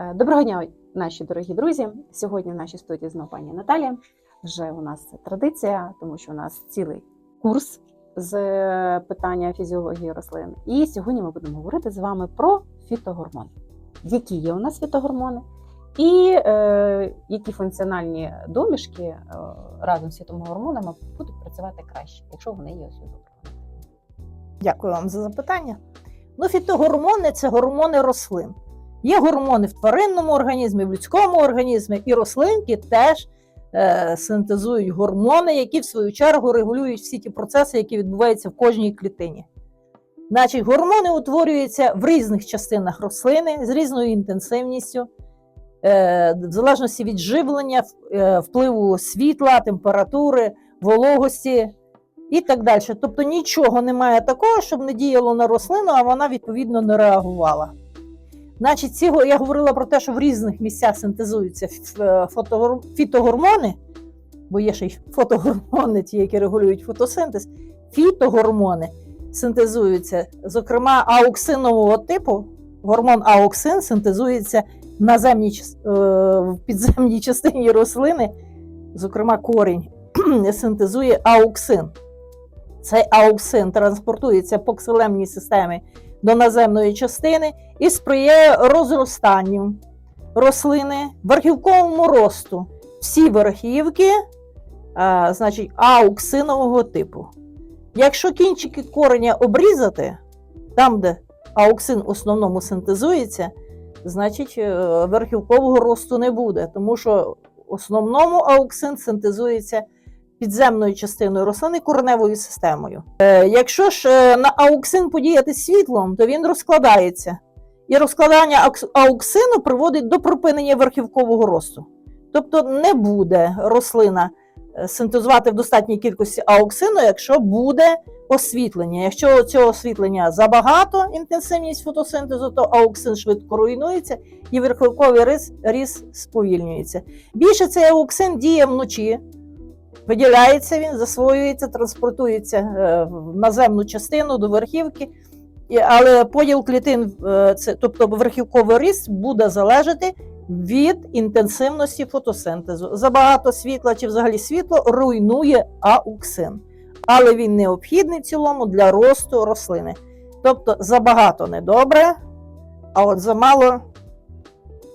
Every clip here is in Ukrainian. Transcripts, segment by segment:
Е, Доброго дня, наші дорогі друзі. Сьогодні в нашій студії знову пані Наталія. Вже у нас традиція, тому що у нас цілий курс з е, питання фізіології рослин. І сьогодні ми будемо говорити з вами про фітогормони. Які є у нас фітогормони, і е, які функціональні домішки е, разом з фітогормонами будуть працювати краще, якщо вони є усвідомлені. Дякую вам за запитання. Ну, фітогормони це гормони рослин. Є гормони в тваринному організмі, в людському організмі, і рослинки теж е, синтезують гормони, які в свою чергу регулюють всі ті процеси, які відбуваються в кожній клітині. Значить, гормони утворюються в різних частинах рослини з різною інтенсивністю, е, в залежності від живлення, е, впливу світла, температури, вологості і так далі. Тобто нічого немає такого, щоб не діяло на рослину, а вона відповідно не реагувала. Значить, ці, я говорила про те, що в різних місцях синтезуються е, фітогормони, бо є ще й фотогормони, ті, які регулюють фотосинтез. Фітогормони синтезуються, зокрема, ауксинового типу. Гормон ауксин синтезується в наземній, част- е, в підземній частині рослини, зокрема корінь, синтезує ауксин. Цей ауксин транспортується по ксилемній системі до наземної частини і сприяє розростанню рослини, верхівковому росту. Всі верхівки, а, значить, ауксинового типу. Якщо кінчики кореня обрізати, там, де ауксин в основному синтезується, значить е, верхівкового росту не буде, тому що в основному ауксин синтезується підземною частиною рослини кореневою системою. Е, якщо ж е, на ауксин подіяти світлом, то він розкладається. І розкладання ауксину приводить до припинення верхівкового росту. Тобто не буде рослина е, синтезувати в достатній кількості ауксину, якщо буде освітлення. Якщо цього освітлення забагато, інтенсивність фотосинтезу, то ауксин швидко руйнується і верхівковий рис, ріс сповільнюється. Більше цей ауксин діє вночі, виділяється він, засвоюється, транспортується е, в наземну частину до верхівки. Але поділ клітин, е, це, тобто верхівковий ріст, буде залежати від інтенсивності фотосинтезу. Забагато світла чи взагалі світло руйнує ауксин. Але він необхідний в цілому для росту рослини. Тобто забагато недобре, а от замало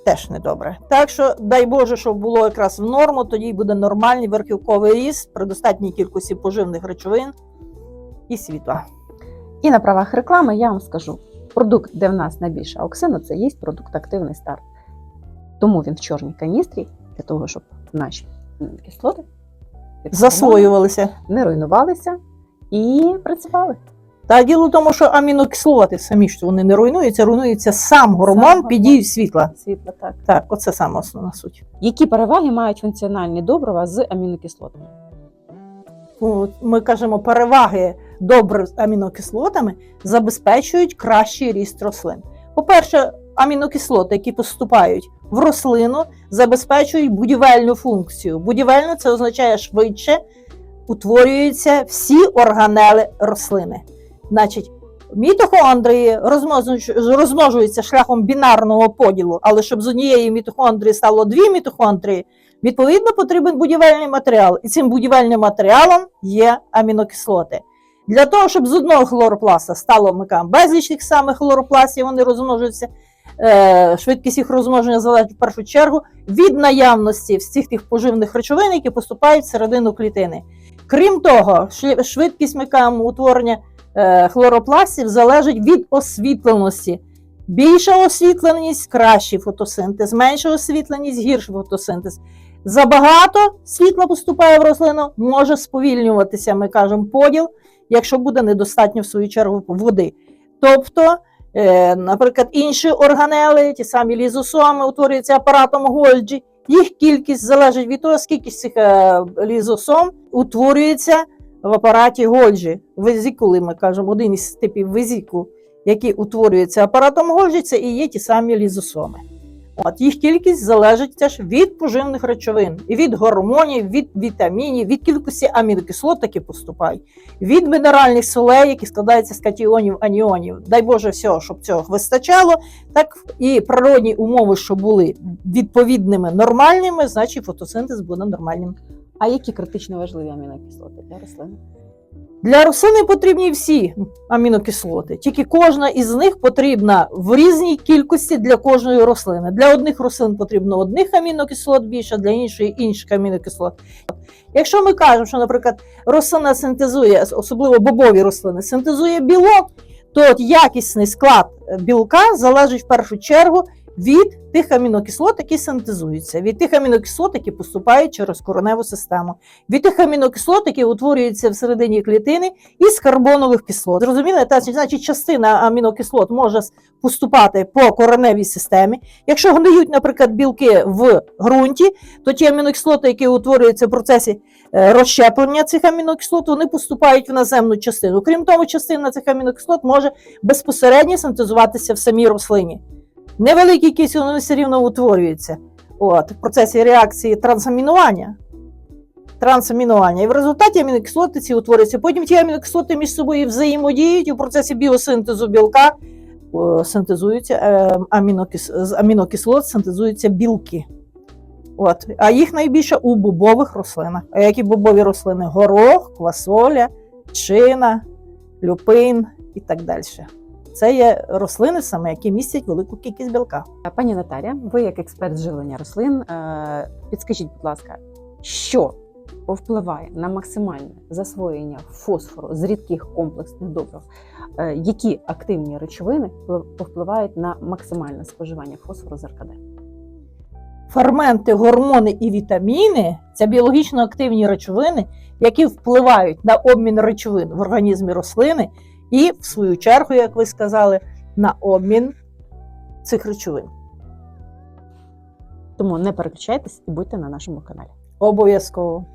теж недобре. Так що, дай Боже, щоб було якраз в норму, тоді буде нормальний верхівковий ріст при достатній кількості поживних речовин і світла. І на правах реклами я вам скажу: продукт, де в нас найбільше ауксину, це є продукт активний старт. Тому він в чорній каністрі для того, щоб наші кислоти Засвоювалися. не руйнувалися і працювали. Та діло в тому, що амінокислоти самі ж вони не руйнуються, руйнується сам гормон гормон. під дією світла. Світло так. Так, оце саме основна суть. Які переваги мають функціональні добрива з амінокислотами? Ми кажемо, переваги добрив з амінокислотами забезпечують кращий ріст рослин. По-перше, амінокислоти, які поступають в рослину, забезпечують будівельну функцію. Будівельну це означає швидше утворюються всі органели рослини. Значить, мітохондрії розмножуються- шляхом бінарного поділу, але щоб з однієї мітохондрії стало дві мітохондрії, відповідно потрібен будівельний матеріал. І цим будівельним матеріалом є амінокислоти. Для того, щоб з одного хлоропласта стало ми кажемо, безліч тих самих хлоропластів, вони розмножуються. Е, швидкість їх розмноження залежить в першу чергу від наявності всіх тих поживних речовин, які поступають всередину клітини. Крім того, швидкість ми кажемо, утворення хлоропластів залежить від освітленості. Більша освітленість кращий фотосинтез, менша освітленість гірший фотосинтез. Забагато світла поступає в рослину, може сповільнюватися, ми кажемо, поділ, якщо буде недостатньо в свою чергу води. Тобто, е, наприклад, інші органели, ті самі лізосоми, утворюються апаратом Гольджі. Їх кількість залежить від того, скільки цих е, лізосом утворюється в апараті Гольджі. Везікули, ми кажемо, один із типів везікул, які утворюються апаратом Гольджі, це і є ті самі лізосоми. От їх кількість залежить теж від поживних речовин, і від гормонів, від вітамінів, від кількості амінокислот, які поступають, від мінеральних солей, які складаються з катіонів, аніонів. Дай Боже, всього, щоб цього вистачало. Так і природні умови, що були відповідними нормальними, значить фотосинтез буде нормальним. А які критично важливі амінокислоти для рослин? Для рослини потрібні всі амінокислоти, тільки кожна із них потрібна в різній кількості для кожної рослини. Для одних рослин потрібно одних амінокислот більше, для іншої інших амінокислот. Якщо ми кажемо, що, наприклад, рослина синтезує, особливо бобові рослини, синтезує білок, то якісний склад білка залежить в першу чергу від тих амінокислот, які синтезуються, від тих амінокислот, які поступають через короневу систему від тих амінокислот, які утворюються всередині клітини, із карбонових кислот. Зрозуміли? Та значить, частина амінокислот може поступати по кореневій системі. Якщо гниють, наприклад, білки в ґрунті, то ті амінокислоти, які утворюються в процесі е, розщеплення цих амінокислот, вони поступають в наземну частину. Крім того, частина цих амінокислот може безпосередньо синтезуватися в самій рослині. Невеликій кількість вони все рівно утворюються. От, в процесі реакції трансамінування трансамінування. І в результаті амінокислоти ці утворюються. Потім ті амінокислоти між собою взаємодіють в процесі біосинтезу білка синтезуються е, амінокис... амінокислот синтезуються білки. От. А їх найбільше у бобових рослинах. А які бобові рослини? Горох, квасоля, чина, люпин і так далі. Це є рослини саме, які містять велику кількість білка. Пані Наталя, ви як експерт з живлення рослин, е, підскажіть, будь ласка, що повпливає на максимальне засвоєння фосфору з рідких комплексних добрив? Е, Які активні речовини вплив- повпливають на максимальне споживання фосфору з РКД? Ферменти, гормони і вітаміни це біологічно активні речовини, які впливають на обмін речовин в організмі рослини, і, в свою чергу, як ви сказали, на обмін цих речовин. Тому не переключайтесь і будьте на нашому каналі. Обов'язково.